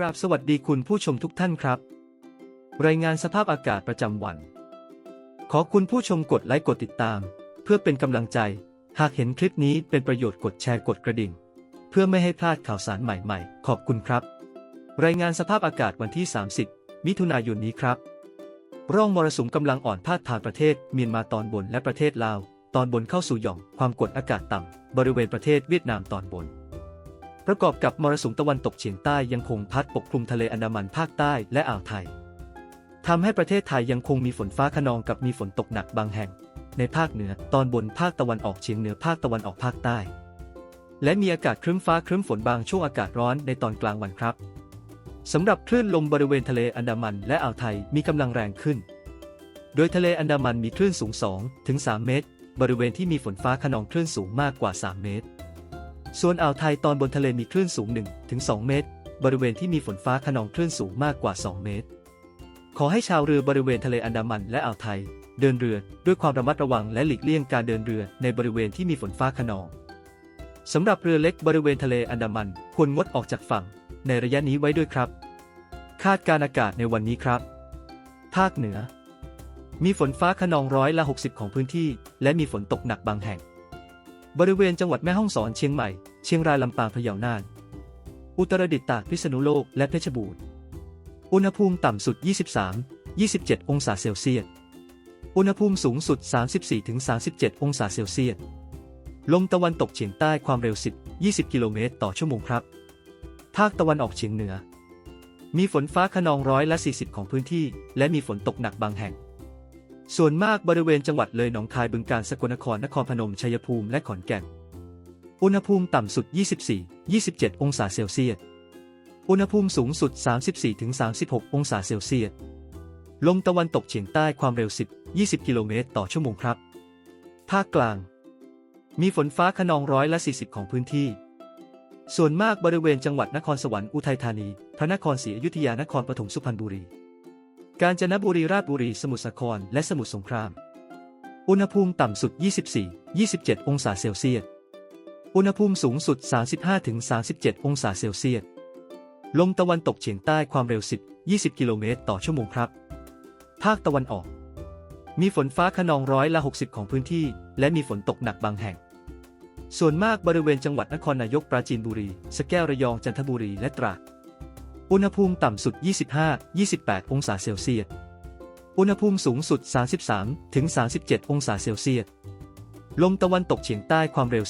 ราบสวัสดีคุณผู้ชมทุกท่านครับ รายงานสภาพอากาศประจำวัน ขอคุณผู้ชมกดไลค์กดติดตาม เพื่อเป็นกำลังใจ หากเห็นคลิปนี้เป็นประโยชน์กดแชร์กดกระดิ่ง เพื่อไม่ให้พลาดข่าวสารใหม่ๆ ขอบคุณครับ รายงานสภาพอากาศวันที่ 30 มิถุนายนนี้ครับ ร่องมรสุมกำลังอ่อนพาดผ่านประเทศเมียนมาตอนบนและประเทศลาว ตอนบนเข้าสู่หย่อมความกดอากาศต่ำบริเวณประเทศเวียดนามตอนบน ประกอบกับมรสุมตะวันตกเฉียงใต้ยังคงพัดปกคลุมทะเลอันดามันภาคใต้และอ่าวไทยทำให้ประเทศไทยยังคงมีฝนฟ้าขนองกับมีฝนตกหนักบางแห่ง ในภาคเหนือตอนบนภาคตะวันออกเฉียงเหนือภาคตะวันออกภาคใต้ และมีอากาศครึ้มฟ้าครึ้มฝนบางช่วงอากาศร้อนในตอนกลางวันครับสำหรับคลื่นลมบริเวณทะเลอันดามันและอ่าวไทยมีกำลังแรงขึ้น โดยทะเลอันดามันมีคลื่นสูง 2 ถึง 3 เมตร บริเวณที่มีฝนฟ้าขนองคลื่นสูงมากกว่า 3 เมตร ส่วนอ่าวไทยตอนบนทะเลมีคลื่นสูง1ถึง2เมตร บริเวณที่มีฝนฟ้าขนองคลื่นสูงมากกว่า 2 เมตร ขอให้ชาวเรือบริเวณทะเลอันดามันและอ่าวไทย เดินเรือด้วยความระมัดระวังและหลีกเลี่ยงการเดินเรือในบริเวณที่มีฝนฟ้าขนองสำหรับเรือเล็กบริเวณทะเลอันดามันควรงดออกจากฝั่ง ในระยะนี้ไว้ด้วยครับ คาดการอากาศในวันนี้ครับ ภาคเหนือ มีฝนฟ้าขนองร้อยละ 60 ของพื้นที่ และมีฝนตกหนักบางแห่ง บริเวณจังหวัดแม่ฮ่องสอนเชียงใหม่ เชียงรายลำปางพะเยาน่าน อุตรดิตถ์ตากพิษณุโลกและเพชรบูรณ์ อุณหภูมิต่ำสุด 23 27 องศาเซลเซียส อุณหภูมิสูงสุด 34-37 องศาเซลเซียส ลมตะวันตกเฉียงใต้ความเร็ว 10 20 กิโลเมตรต่อชั่วโมงครับ ภาคตะวันออกเฉียงเหนือ มีฝนฟ้าขนองร้อยละ 40 ของพื้นที่ และมีฝนตกหนักบางแห่ง ส่วนมากบริเวณจังหวัดเลยหนองคายบึงกาฬสกลนครนครพนมชัยภูมิและขอนแก่น อุณหภูมิต่ำสุด 24 27 องศาเซลเซียส อุณหภูมิสูงสุด 34-36 องศาเซลเซียส ลมตะวันตกเฉียงใต้ความเร็ว 10 20 กิโลเมตรต่อชั่วโมงครับ ภาคกลาง มีฝนฟ้าขนองร้อยละ 40 ของพื้นที่ ส่วนมากบริเวณจังหวัดนครสวรรค์อุทัยธานี พระนครศรีอยุธยานครปฐมสุพรรณบุรี กาญจนบุรีราชบุรีสมุทรสาครและสมุทรสงคราม อุณหภูมิต่ำสุด 24 27 องศาเซลเซียส อุณหภูมิสูงสุด 35-37 องศาเซลเซียส ลมตะวันตกเฉียงใต้ความเร็ว 10 20 กิโลเมตรต่อชั่วโมงครับ ภาคตะวันออก มีฝนฟ้าขนองร้อยละ 60 ของพื้นที่ และมีฝนตกหนักบางแห่ง ส่วนมากบริเวณจังหวัดนครนายกปราจีนบุรี สแก้วระยองจันทบุรีและตราด อุณหภูมิต่ำสุด 25-28 องศาเซลเซียส อุณหภูมิสูงสุด 33-37 องศาเซลเซียส ลมตะวันตกเฉียงใต้ความเร็ว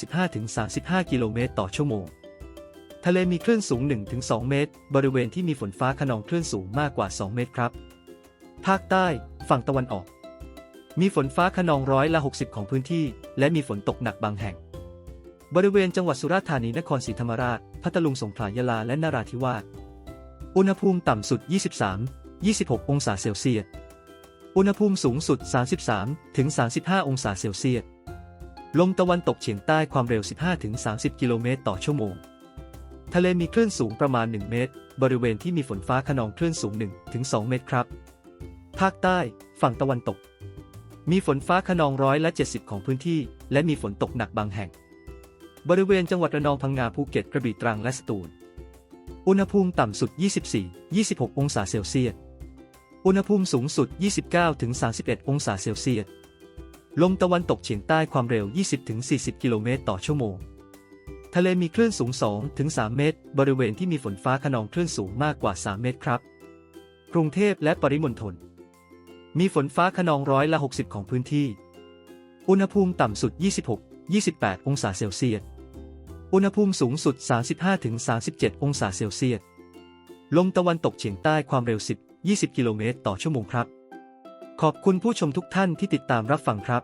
15-35 กิโลเมตรต่อชั่วโมง ทะเลมีคลื่นสูง 1-2 เมตร บริเวณที่มีฝนฟ้าขนองคลื่นสูงมากกว่า 2 เมตรครับ ภาคใต้ ฝั่งตะวันออก มีฝนฟ้าขนองร้อยละ 60 ของพื้นที่ และมีฝนตกหนักบางแห่ง บริเวณจังหวัดสุราษฎร์ธานี นครศรีธรรมราช พัทลุง สงขลา ยะลา และนราธิวาส อุณหภูมิต่ำสุด 23 26 องศาเซลเซียส อุณหภูมิสูงสุด 33 ถึง 35 องศาเซลเซียส ลมตะวันตกเฉียงใต้ความเร็ว 15 ถึง 30 กิโลเมตรต่อชั่วโมง ทะเลมีคลื่นสูงประมาณ 1 เมตร บริเวณที่มีฝนฟ้าขนองคลื่นสูง 1 ถึง 2 เมตรครับ ภาคใต้ ฝั่งตะวันตก มีฝนฟ้าขนองร้อยละ 70 ของพื้นที่ และมีฝนตกหนักบางแห่ง บริเวณจังหวัดระนองพังงาภูเก็ตกระบี่ตรังและสตูล อุณหภูมิต่ำสุด 24 26 องศาเซลเซียส อุณหภูมิสูงสุด 29-31 องศาเซลเซียส ลมตะวันตกเฉียงใต้ความเร็ว 20-40 กิโลเมตรต่อชั่วโมง ทะเลมีคลื่นสูง 2-3 เมตร บริเวณที่มีฝนฟ้าขนองคลื่นสูงมากกว่า 3 เมตรครับ กรุงเทพและปริมณฑล มีฝนฟ้าขนองร้อยละ 60 ของพื้นที่ อุณหภูมิต่ำสุด 26 28 องศาเซลเซียส อุณหภูมิสูงสุด 35-37 องศาเซลเซียส ลมตะวันตกเฉียงใต้ความเร็ว 10 20 กิโลเมตรต่อชั่วโมงครับ ขอบคุณผู้ชมทุกท่านที่ติดตามรับฟังครับ